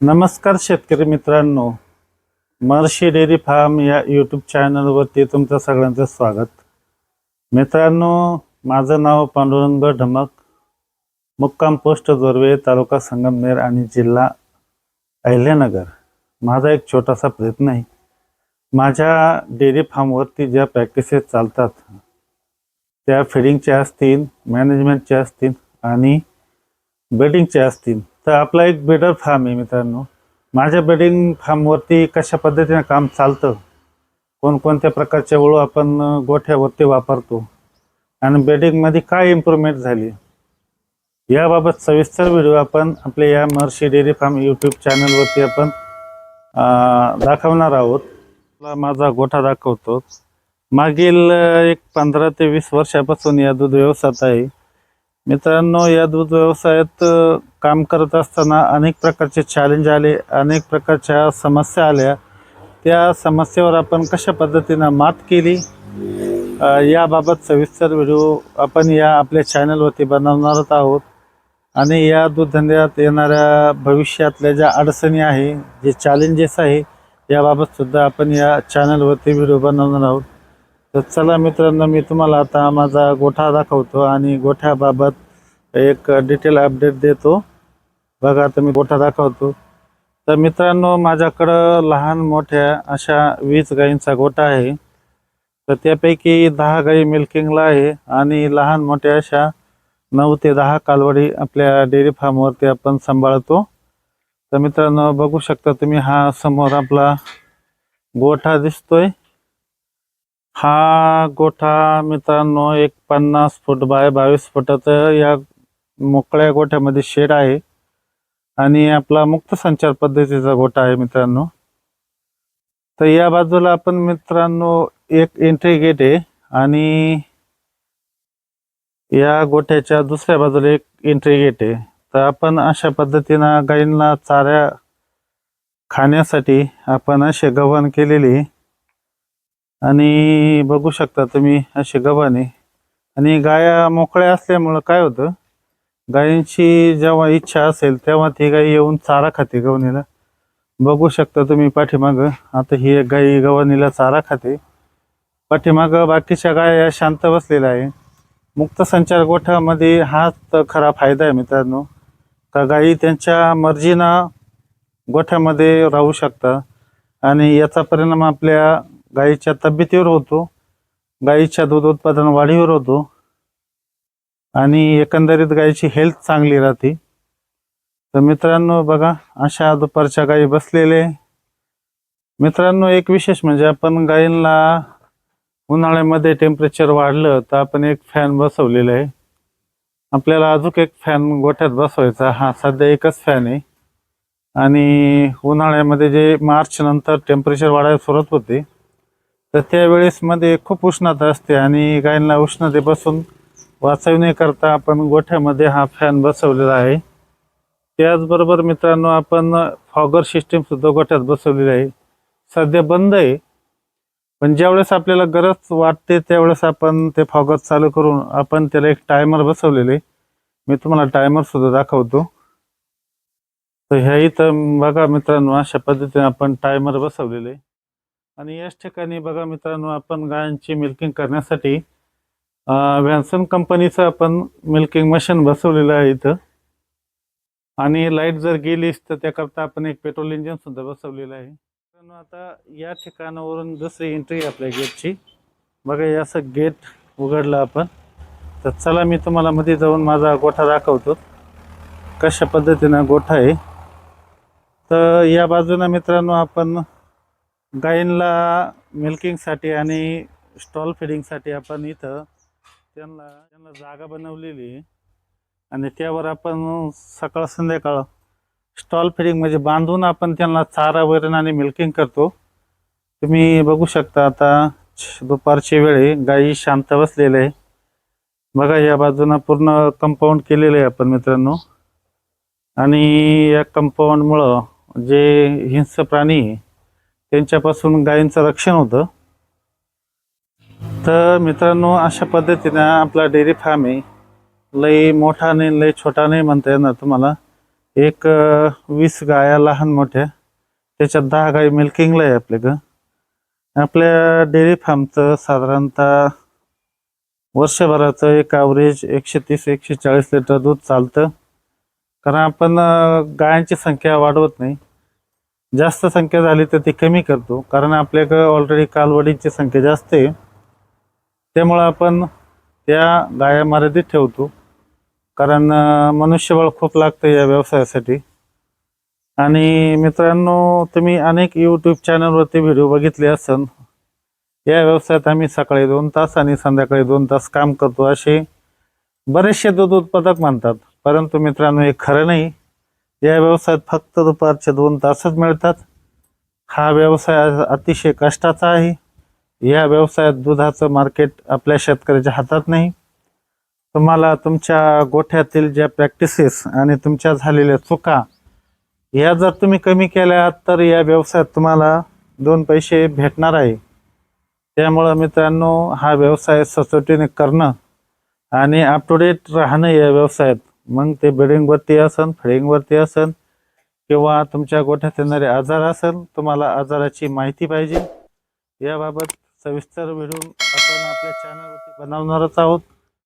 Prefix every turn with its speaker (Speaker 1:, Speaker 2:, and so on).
Speaker 1: नमस्कार शेतकरी मित्रांनो महर्षी डेअरी फार्म या यूट्यूब चॅनलवरती तुमचं सगळ्यांचं स्वागत. मित्रांनो माझं नाव पांडुरंग ढमक मुक्काम पोस्ट जोरवे तालुका संगमनेर आणि जिल्हा अहिल्यानगर. माझा एक छोटासा प्रयत्न आहे. माझ्या डेअरी फार्मवरती ज्या प्रॅक्टिसेस चालतात त्या फिडिंगच्या असतील मॅनेजमेंटच्या असतील आणि बेडिंगचे असतील तर आपला एक बेडर फार्म आहे मित्रांनो. माझ्या बेडिंग फार्मवरती कशा पद्धतीनं काम चालतं कोणकोणत्या प्रकारच्या ओळू आपण गोठ्यावरती वापरतो आणि बेडिंगमध्ये काय इम्प्रूव्हमेंट झाली याबाबत सविस्तर व्हिडिओ आपण आपल्या या महर्षी डेअरी फार्म यूट्यूब चॅनलवरती आपण दाखवणार आहोत. माझा गोठा दाखवतो. मागील एक पंधरा ते वीस वर्षापासून या दूध व्यवसायात आहे. मित्रांनो या दूध व्यवसायात काम करत असताना अनेक प्रकारचे चॅलेंज आले अनेक प्रकारच्या समस्या आल्या. त्या समस्येवर आपण कशा पद्धतीनं मात केली? याबाबत सविस्तर व्हिडिओ आपण या आपल्या चॅनलवरती बनवणारच आहोत. आणि या दूधधंद्यात येणाऱ्या भविष्यातल्या ज्या अडचणी आहे जे चॅलेंजेस आहे याबाबतसुद्धा आपण या चॅनलवरती व्हिडिओ बनवणार आहोत. तर चला मित्रांनो मी तुम्हाला आता माझा गोठा दाखवतो आणि गोठ्याबाबत एक डिटेल अपडेट देतो. बघा आता मी गोठा दाखवतो. तर मित्रांनो माझ्याकडं लहान मोठ्या अशा वीस गायींचा गोठा आहे. तर त्यापैकी दहा गायी मिल्किंगला आहे आणि लहान मोठ्या अशा नऊ ते दहा कालवडी आपल्या डेअरी फार्मवरती आपण सांभाळतो. तर मित्रांनो बघू शकता तुम्ही हा समोर आपला गोठा दिसतोय. हा गोठा मित्रांनो एक पन्नास फूट बाय बावीस फुटाचं या मोकळ्या गोठ्यामध्ये शेड आहे. आणि आपला मुक्त संचार पद्धतीचा गोठा आहे मित्रांनो. तर या बाजूला आपण मित्रांनो एक एंट्री गेट आहे आणि या गोठ्याच्या दुसऱ्या बाजूला एक एंट्री गेट आहे. तर आपण अशा पद्धतीनं गायींना चाऱ्या खाण्यासाठी आपण असे गव्हाण केलेली आहे. आणि बघू शकता तुम्ही असे गव्हाणे आणि गाया मोकळ्या असल्यामुळं काय होतं गायींची जेव्हा इच्छा असेल तेव्हा ती गाई येऊन चारा खाते गवणीला बघू शकता तुम्ही पाठीमागं आता ही एक गाई गवणीला चारा खाते. पाठीमागं बाकीच्या गाया शांत बसलेल्या आहे. मुक्त संचार गोठ्यामध्ये हाच तर खरा फायदा आहे मित्रांनो. का गायी त्यांच्या मर्जीनं गोठ्यामध्ये राहू शकतात आणि याचा परिणाम आपल्या गाईच्या तब्येतीवर होतो. गाईच्या दूध उत्पादन वाढीवर होतो. आणि एकंदरीत गाईची हेल्थ चांगली राहते. तर मित्रांनो बघा अशा दुपारच्या गायी बसलेले. मित्रांनो एक विशेष म्हणजे आपण गायींना उन्हाळ्यामध्ये टेम्परेचर वाढलं तर आपण एक फॅन बसवलेला आहे. आपल्याला अजून एक फॅन गोठ्यात बसवायचा. हा सध्या एकच फॅन आहे. आणि उन्हाळ्यामध्ये जे मार्च नंतर टेम्परेचर वाढायला सुरुवात होते तर त्यावेळेस मध्ये खूप उष्णता असते आणि गायींना उष्णतेपासून वाचवण्याकरता आपण गोठ्यामध्ये हा फॅन बसवलेला आहे. त्याचबरोबर मित्रांनो आपण फॉगर सिस्टीमसुद्धा गोठ्यात बसवलेली आहे. सध्या बंद आहे. पण ज्यावेळेस आपल्याला गरज वाटते त्यावेळेस आपण ते फॉगर चालू करून आपण त्याला एक टायमर बसवलेले मी तुम्हाला टायमर सुद्धा दाखवतो. तर ह्या इथं बघा मित्रांनो अशा पद्धतीने आपण टायमर बसवलेले आणि याच ठिकाणी बघा मित्रांनो आपण गायांची मिल्किंग करण्यासाठी व्हॅन्सन कंपनीचं आपण मिल्किंग मशीन बसवलेलं आहे इथं. आणि लाइट जर गेलीच तर त्याकरता आपण एक पेट्रोल इंजिन सुद्धा बसवलेलं आहे. मित्रांनो आता या ठिकाणावरून दुसरी एंट्री आहे आपल्या गेटची बघा हे असं गेट उघडलं आपण. तर चला मी तुम्हाला मध्ये जाऊन माझा गोठा दाखवतो. कशा पद्धतीनं गोठा आहे. तर या बाजूनं मित्रांनो आपण गायींना मिल्किंगसाठी आणि स्टॉल फिडिंगसाठी आपण इथं त्यांना त्यांना जागा बनवलेली आहे. आणि त्यावर आपण सकाळ संध्याकाळ स्टॉल फिडिंग म्हणजे बांधून आपण त्यांना चारा वैरण आणि मिल्किंग करतो. तुम्ही बघू शकता आता दुपारची वेळी गाई गायी शांत बसलेले आहे. बघा या बाजूनं पूर्ण कंपाऊंड केलेलं आहे आपण मित्रांनो. आणि या कंपाऊंडमुळं जे हिंस प्राणी आहे, त्यांच्यापासून गायींचं रक्षण होतं. तर मित्रांनो अशा पद्धतीनं आपला डेअरी फार्म आहे. लई मोठा नाही लई छोटा नाही म्हणता येणार तुम्हाला. एक वीस गाया लहान मोठ्या. त्याच्यात दहा गाई मिल्किंगला आहे आपल्याकडं आपल्या डेअरी फार्मचं साधारणतः वर्षभराचं एक ॲव्हरेज एकशे तीस एकशे चाळीस लिटर दूध चालतं. कारण आपण गायांची संख्या वाढवत नाही. जास्त संख्या झाली तर ती कमी करतो. कारण आपल्याकडं ऑलरेडी कालवडींची संख्या जास्त आहे. त्यामुळं आपण त्या गाया मर्यादित ठेवतो. कारण मनुष्यबळ खूप लागतं या व्यवसायासाठी. आणि मित्रांनो तुम्ही अनेक यूट्यूब चॅनलवरती व्हिडिओ बघितले असन. या व्यवसायात आम्ही सकाळी दोन तास आणि संध्याकाळी दोन तास काम करतो. असे बरेचसे दूध उत्पादक म्हणतात. परंतु मित्रांनो हे खरं नाही. या व्यवसायात फक्त दुपारचे दोन तासच मिळतात. हा व्यवसाय अतिशय कष्टाचा आहे. या व्यवसायात दुधाचं मार्केट आपल्या शेतकऱ्याच्या हातात नाही. तुम्हाला तुमच्या गोठ्यातील ज्या प्रॅक्टिसेस आणि तुमच्या झालेल्या चुका या जर तुम्ही कमी केल्या तर या व्यवसायात तुम्हाला दोन पैसे भेटणार आहे. त्यामुळं मित्रांनो हा व्यवसाय सचोटीने करणं आणि अप टू डेट राहणं या व्यवसायात मग ते बिल्डिंगवरती असन फिडिंगवरती असन किंवा तुमच्या गोठ्यात येणारे आजार असेल तुम्हाला आजाराची माहिती पाहिजे. याबाबत सविस्तर व्हिडिओ आपण आपल्या चॅनलवरती बनवणारच आहोत.